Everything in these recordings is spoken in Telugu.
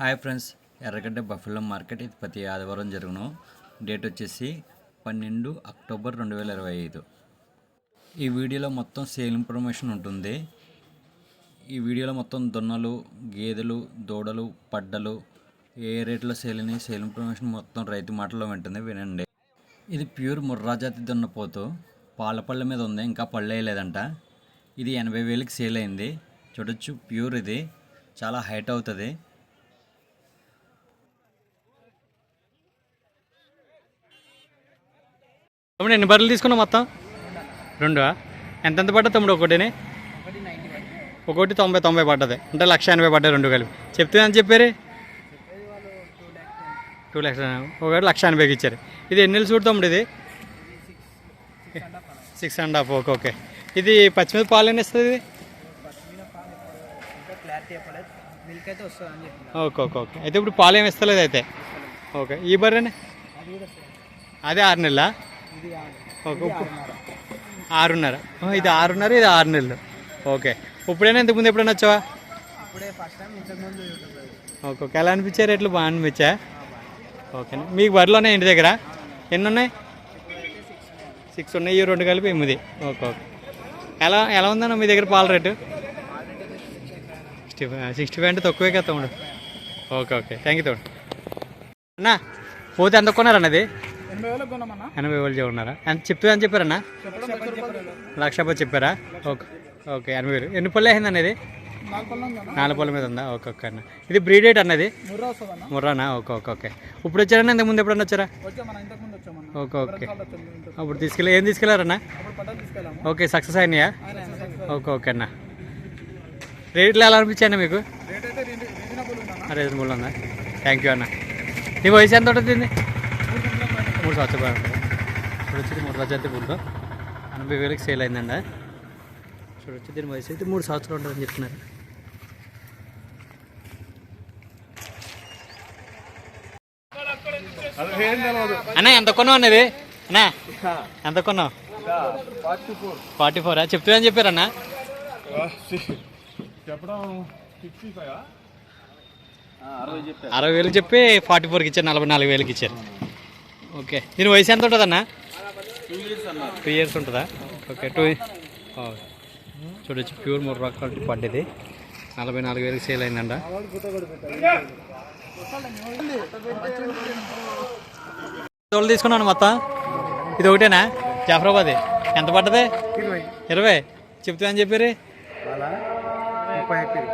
Hi friends Erragadda buffalo market ఇది ప్రతి ఆదివారం జరుగును. డేట్ వచ్చేసి పన్నెండు అక్టోబర్ రెండు వేల ఇరవై ఐదు. ఈ వీడియోలో మొత్తం సేల్ ఇన్ఫర్మేషన్ ఉంటుంది. ఈ వీడియోలో మొత్తం దున్నలు గేదెలు దూడలు పడ్డలు ఏ రేట్లో సేల్ అని సేల్ ఇన్ఫర్మేషన్ మొత్తం రైతు మాటల్లో వింటుంది వినండి. ఇది ప్యూర్ ముర్రా జాతి దున్నపోతు. పాలపళ్ళ మీద ఉంది ఇంకా పళ్ళు వేయలేదంట. ఇది ఎనభై వేలకి సేల్ అయింది. చూడొచ్చు ప్యూర్ ఇది. చాలా హైట్ అవుతుంది. తమ్ముడు ఎన్ని బర్రెలు తీసుకున్నావు మొత్తం? రెండు ఎంతెంత పడ్డా తమ్ముడు ఒకటిని? ఒకటి తొంభై తొంభై పడ్డది. అంటే లక్ష ఎనభై పడ్డాయి రెండు కలిపి. చెప్తే అని చెప్పారు? టూ లక్ష ఒకటి లక్ష ఎనభైకి ఇచ్చారు. ఇది ఎన్ని నెలలు చూడు తమ్ముడు ఇది? Six and half okay okay ఇది పచ్చిమిరప పాలు ఎన్ని ఇస్తుంది ఇది? ఓకే ఓకే ఓకే అయితే ఇప్పుడు పాలు ఏమి ఇస్తలేదు అయితే. ఓకే ఈ బర్రెని? అదే ఆరు నెలలా? ఆరున్నర. ఇది ఆరున్నర ఇది ఆరు నెలలు. ఓకే. ఇప్పుడైనా ఇంతకుముందు ఎప్పుడైనా వచ్చావా? Okay okay. ఎలా అనిపించే రేట్లు బాగా అనిపించా? ఓకే. మీకు బరిలో ఉన్నాయి ఇంటి దగ్గర? ఎన్ని ఉన్నాయి? సిక్స్ ఉన్నాయి. ఈ రెండు కలిపి ఎనిమిది. Okay okay. ఎలా ఎలా ఉందన్న మీ దగ్గర పాల rate? Sixty five sixty five అంటే తక్కువే కదా తమ్ముడు. Okay okay. థ్యాంక్ యూ తమ్ముడు. అన్నా పోతే ఎంత కొన్నారన్నది ఎనభై వేలు చెప్పున్నారా ఎంత చెప్తా అని చెప్పారన్నా? లక్ష రూపాయలు పది చెప్పారా? ఓకే ఓకే ఎనభై వేలు. ఎన్ని పళ్ళు అయింది అన్నది నాలుగు పళ్ళు మీద ఉందా? ఓకే ఓకే అన్న. ఇది బ్రీడేట్ అన్నది ముర్రానా? Okay okay okay. ఇప్పుడు వచ్చారన్నా? ఇంతకు ముందు ఎప్పుడన్నా వచ్చారా? Okay okay. అప్పుడు తీసుకెళ్ళి ఏం తీసుకెళ్ళాము. ఓకే సక్సెస్ అయినాయా? ఓకే ఓకే అన్న. రేట్లు ఎలా అనిపించాయన్న మీకు? రీజనబుల్ ఉందా? థ్యాంక్ యూ అన్న. నీ వయసు ఎంత ఉంటుంది మూడు సంవత్సరాలు ఇప్పుడు వచ్చి మూడు రజాతి బుల్లు ఎనభై వేలకి సేల్ అయిందండి. చూడొచ్చు దీని వయసు అయితే మూడు సంవత్సరాలు ఉంటుందని చెప్తున్నారు. అన్న ఎంత కొన్నావు అన్నది? అన్నా ఎంత కొన్నావు? ఫార్టీ ఫోరా. చెప్తా అని చెప్పారన్నా అరవై వేలు చెప్పి ఫార్టీ ఫోర్కి ఇచ్చారు నలభై నాలుగు వేలకి ఇచ్చారు. ఓకే. దీని వయసు ఎంత ఉంటుంది అన్న. టూ ఇయర్స్ ఉంటుందా? ఓకే టూ చూడొచ్చు ప్యూర్ మూడు రకాల పడ్డది నలభై నాలుగు వేలకి సేల్ అయిందంట. తోలు తీసుకున్నాను మొత్తం. ఇది ఒకటేనా? జాఫరాబాద్. ఎంత పడ్డది? ఇరవై. ఇరవై. చెప్తా అని చెప్పారు?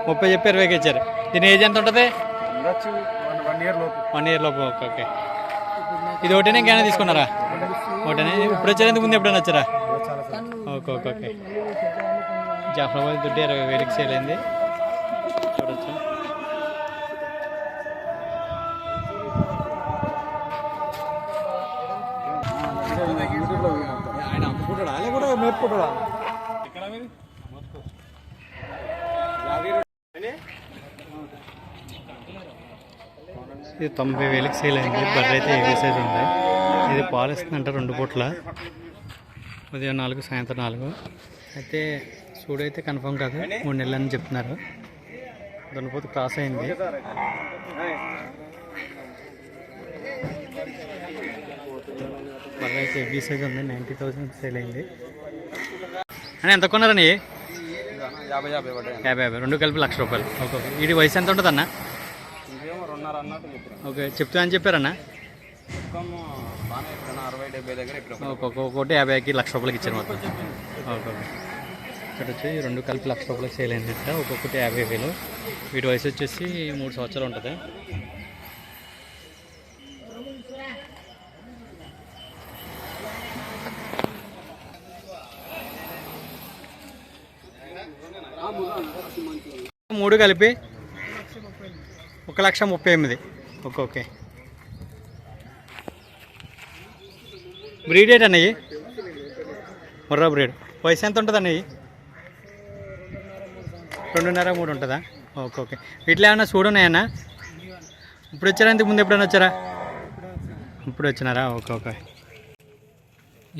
ముప్పై చెప్పి ఇరవైకి ఇచ్చారు. దీని ఏజ్ ఎంత ఉంటుంది? వన్ ఇయర్ లోపు. వన్ ఇయర్ లోపు. Okay okay. ఇది ఒకటేనా? ఇంకేనా తీసుకున్నారా? ఒకటేనే? ఇప్పుడు వచ్చేందుకు ముందు ఎప్పుడైనా వచ్చారా? Okay okay okay. జాఫరాబాద్ దుడ్డు ఇరవై వేలకి సేల్ అయింది. చూడొచ్చు. ఆయన అమ్ముకుంటాడా మేపుకుంటాడా ఇది తొంభై వేలకు సేల్ అయింది. బర్రె అయితే వేసేది సైజ్ ఉంది? ఇది పాలు ఇస్తుందంట రెండు పూట్ల. ఉదయం నాలుగు సాయంత్రం నాలుగు. అయితే చూడైతే కన్ఫర్మ్ కాదు. మూడు నెలలు అని చెప్తున్నారు. దున్నపోతు క్రాస్ అయింది. బర్రె అయితే హెవీ సైజ్ ఉంది. నైంటీ థౌసండ్ సేల్ అయింది. అని ఎంత కొన్నారని? యాభై యాభై. యాభై యాభై. రెండు కలిపి లక్ష రూపాయలు. ఓకే ఇది వయసు ఎంత ఉంటుంది అన్న రెండున్నర అన్నట్టు చెప్పారు. ఓకే చెప్తా అని చెప్పారన్న? మొత్తం బాగానే అరవై డెబ్బై దగ్గర ఇక్కడ ఒక్కొక్క ఒకటి యాభైకి లక్ష రూపాయలకి ఇచ్చారు మొత్తం. Okay okay. ఇక్కడ వచ్చి రెండు కలిపి లక్ష రూపాయలకి సేల్ అయిందంట ఒక్కొక్కటి యాభై వేలు. వీటి వయసు వచ్చేసి మూడు సంవత్సరాలు ఉంటుంది. మూడు కలిపి ఒక లక్ష ముప్పై ఎనిమిది. Okay okay. బ్రీడ్ ఏంటి అన్నయ్యి ముర్రా బ్రీడ్. వయసు ఎంత ఉంటుంది అన్నయ్యి రెండున్నర మూడు ఉంటుందా? Okay okay. వీటిలో ఏమన్నా చూడున్నాయన్నా ఇప్పుడు వచ్చారా? ఇంతకు ముందు ఎప్పుడైనా వచ్చారా? ఇప్పుడు వచ్చినారా? Okay okay.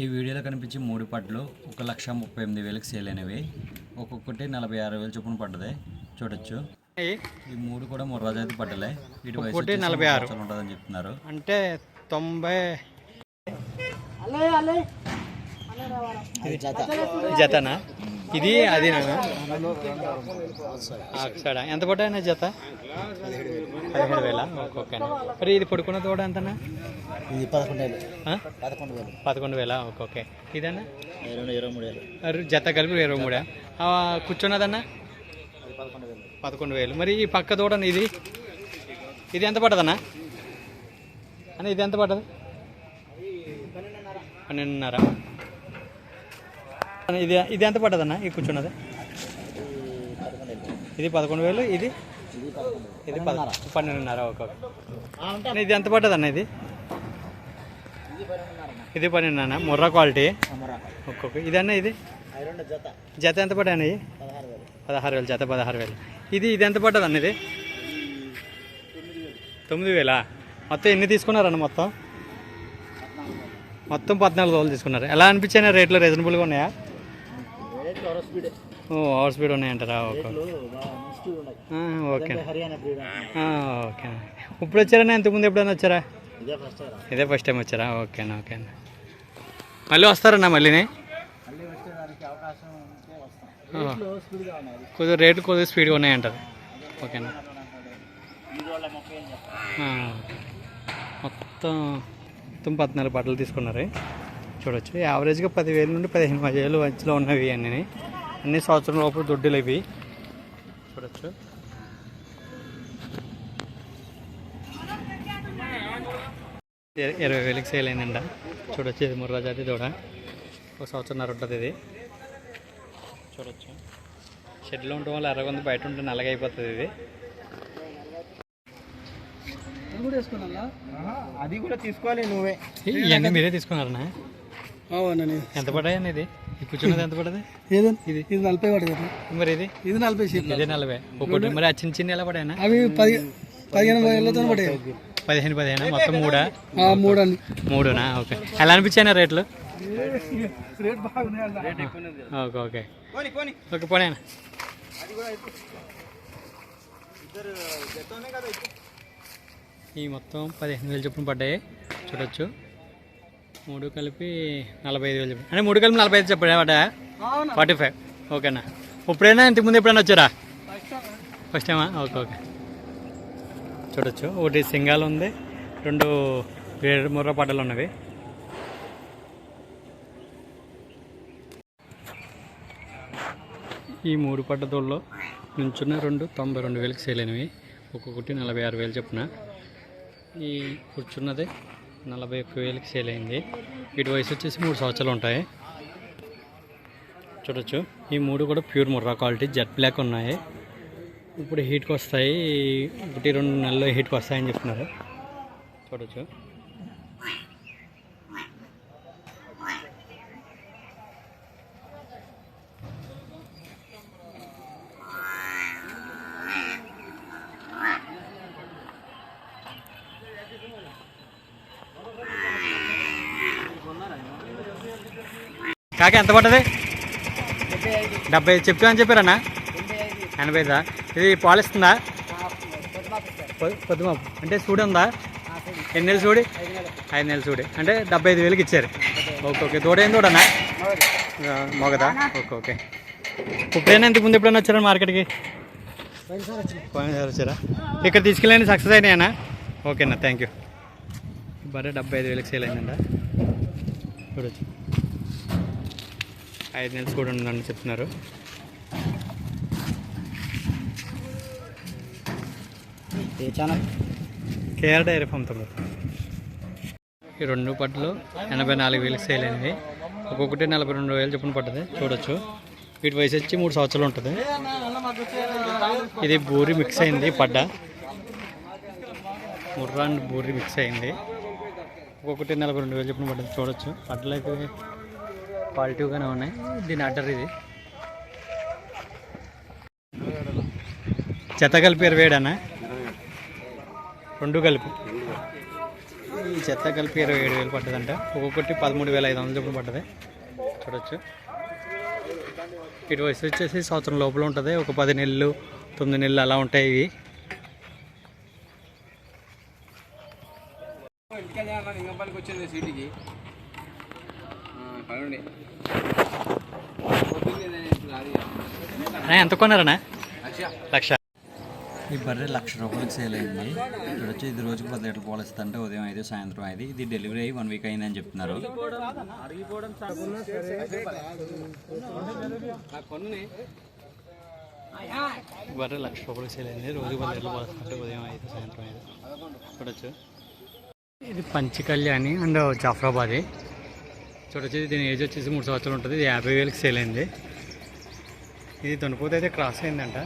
ఈ వీడియోలో కనిపించే మూడు పట్లు ఒక లక్ష ముప్పై ఎనిమిది వేలకు సేల్ అయినవి. ఒక్కొక్కటి నలభై ఆరు వేలు చొప్పున పడ్డది. చూడొచ్చు. ఈ మూడు కూడా జాతి పడ్డలే వీటి ఒకటి నలభై మూడు ఆరు. ఉంటుందని చెప్తున్నారు. అంటే తొంభై జతనా? ఇది అది అక్కడ ఎంత పడ్డాయన్న జత? పదిహేడు వేల? ఓకే మరి ఇది పడుకున్న తోడ ఎంతనా ఇది పదకొండు వేలు? పదకొండు వేలు. పదకొండు వేల? ఓకే ఇదన్నా? ఇరవై మూడు వేలు. జత కలిపి ఇరవై మూడా? ఆ, కూర్చున్నదన్నా? పదకొండు వేలు. మరి ఈ పక్క తోడని ఇది? ఇది ఎంత పడ్డదన్నా? అన్న ఇది ఎంత పడ్డది? పన్నెండున్నర. ఇది ఇది ఎంత పడ్డదన్న? ఈ కూర్చున్నది? ఇది పదకొండు వేలు ఇది? ఇది పన్నెండున్నర. అన్న, ఇది ఎంత పడ్డదన్న ఇది? ఇది పన్నెండున్నర ముర్రా క్వాలిటీ. ఒక్కొక్క ఇదన్న ఇది? జత. ఎంత పడ్డాయి పదహారు వేలు జత పదహారు వేలు. ఇది ఇది ఎంత పడ్డది అన్న ఇది? తొమ్మిది వేలా? మొత్తం ఎన్ని తీసుకున్నారన్న మొత్తం? మొత్తం పద్నాలుగు రోజులు తీసుకున్నారు. ఎలా అనిపించాయి? రేట్లు రీజనబుల్గా ఉన్నాయా? ఓ ఓవర్ స్పీడ్ ఉన్నాయంటారా? ఓకే. ఓకే. ఓకే. ఇప్పుడు వచ్చారన్నా? ఇంతకుముందు ఎప్పుడైనా వచ్చారా? ఇదే ఫస్ట్ రా. ఇదే ఫస్ట్ టైం వచ్చారా? ఓకేనా ఓకేనా. మళ్ళీ వస్తారన్నా మళ్ళీని? కొద్దిగా రేట్లు కొద్దిగా స్పీడ్గా ఉన్నాయంటారు. ఓకేనా? మొత్తం మొత్తం పద్నాలుగు బట్టలు తీసుకున్నారు. చూడొచ్చు. యావరేజ్గా పదివేల నుండి పదిహేను వేలు మధ్యలో ఉన్నవి అన్నీ అన్ని సంవత్సరం లోపల దొడ్డులు ఇవి. చూడొచ్చు. ఇర- ఇరవై వేలకి సేల్ అయిందంట. చూడొచ్చు ఇది ముర్రా జాతి దూడ. ఒక సంవత్సరంన్నర ఉంటుంది ఇది. చూడొచ్చు. షెడ్లో ఉండటం వల్ల ఎర్రగా ఉంది బయట ఉంటే నల్లగా అయిపోతుంది ఇది. అది కూడా తీసుకోవాలి నువ్వే. ఇవన్నీ మీరే తీసుకున్నారనా? అవునండి. ఎంత పడ్డాయని ఇది? కూర్చున్నది ఎంత పడది ఇది. ఇది నలభై పడదు మరి ఇది? ఇది నలభై షీట్లు. ఇదే నలభై. ఒకటి మరి ఆ చిన్న చిన్న ఎలా పడాయనా అవి పది పదిహేను వేలతో పడాయి పదిహేను పదిహేను? మొత్తం మూడా? మూడు అండి మూడునా? ఓకే. ఎలా అనిపించాయినా రేట్లు? రేట్ బాగున్నాయి ఓకే ఓకే. ఓకే పోనీ ఈ మొత్తం పదిహేను వేలు చొప్పున పడ్డాయి. చూడొచ్చు. మూడు కలిపి నలభై ఐదు వేలు చొప్పున అంటే మూడు కలిపి నలభై ఐదు చెప్పడా? పడ్డా ఫార్టీ ఫైవ్. ఓకేనా ఇప్పుడైనా ఇంతకుముందు ఎప్పుడైనా వచ్చారా? ఫస్ట్ టైమా ఓకే ఓకే. చూడొచ్చు. ఒకటి సింగాల్ ఉంది. రెండు వేరు ముర్ర పడ్డలు ఉన్నవి. ఈ మూడు పడ్డదోళ్ళలో నుంచున్న రెండు తొంభై రెండు వేలకు సేల్ అయినవి ఒక్కొక్కటి నలభై ఆరు వేలు చొప్పున. ఈ కూర్చున్నది నలభై ఒక్క వేలకి సేల్ అయింది వీటి వయసు వచ్చేసి మూడు సంవత్సరాలు ఉంటాయి. చూడొచ్చు. ఈ మూడు కూడా pure Murrah quality jet black ఉన్నాయి. ఇప్పుడు హీట్కి వస్తాయి. ఒకటి రెండు నెలల్లో హీట్కి వస్తాయని చెప్తున్నారు. చూడొచ్చు. కాక ఎంత పడ్డది? డెబ్బై చెప్తా అని చెప్పారన్నా? ఎనభై ఐదా? ఇది పాలిస్తుందా? పొద్దుమాపు. అంటే సూడి ఉందా? ఎన్ని నెలలు సూడి? ఐదు నెలలు సూడి. అంటే డెబ్బై ఐదు వేలకి ఇచ్చారు. Okay okay. తోడేం దూడనా మొగదా? Okay okay. ఇప్పుడైనా ఇంతకు ముందు ఎప్పుడైనా వచ్చారా మార్కెట్కి? పోయినసారి వచ్చారా? ఇక్కడ తీసుకెళ్ళండి సక్సెస్ అయినాయనా ఓకేనా థ్యాంక్ యూ. బరే డెబ్బై ఐదు వేలకు సేల్ అయిందంట. చూడొచ్చు. ఐదు నెలలు కూడా ఉందని చెప్తున్నారు. కేఆర్ డైరీ ఫామ్ తమ్ముడు. ఈ రెండు పట్లు ఎనభై నాలుగు వేలకు సేల్ అయినవి ఒక్కొక్కటి నలభై రెండు వేలు చొప్పున పడ్డది. చూడొచ్చు. వీటి వయసు వచ్చి మూడు సంవత్సరాలు ఉంటుంది. ఇది బూరి మిక్స్ అయింది పడ్డ. ముర్రా అండ్ బూరి మిక్స్ అయింది. ఒక్కొక్కటి నలభై రెండు వేలు చొప్పున పడ్డది. చూడొచ్చు. పడ్డలు పాలిటివ్గానే ఉన్నాయి. దీని అడ్డర్ ఇది. చెత్త కలిపి ఇరవై ఏడనా రెండు కలిపి. ఈ చెత్త కలిపి ఇరవై ఏడు వేలు పడ్డదంట. ఒక్కొక్కటి పదమూడు వేల ఐదు వందలు చొప్పున పడ్డది. చూడొచ్చు. ఇటు వయసు వచ్చేసి సంవత్సరం లోపల ఉంటుంది. ఒక పది నెలలు తొమ్మిది నెలలు అలా ఉంటాయి ఇవి. ఇంటికి ఇంగంపల్లికి వచ్చింది సిటీకి పడండి అన్నా, ఎంత కొన్నారన్నా? లక్ష. లక్ష. ఈ బర్రె లక్ష రూపాయలకి సేల్ అయింది. ఇక్కడ వచ్చి ఇది రోజుకి పది లీటర్లు పాలు ఇస్తుంటే ఉదయం ఐదు సాయంత్రం ఐదు. ఇది డెలివరీ అయ్యి వన్ వీక్ అయిందని చెప్తున్నారు. బర్రె లక్ష రూపాయలకి సేల్ అయింది. రోజు పది లీటర్లు పోస్తుంటే ఉదయం ఐదు సాయంత్రం ఐదు. చూడొచ్చు ఇది పంచి కళ్యాణి అండ్ జాఫరాబాద్. చూడొచ్చు దీని ఏజ్ వచ్చేసి మూడు సంవత్సరాలు ఉంటుంది. ఇది యాభై వేలకు సేల్ అయింది. ఇది దొనిపోతే అయితే క్రాస్ అయిందంట.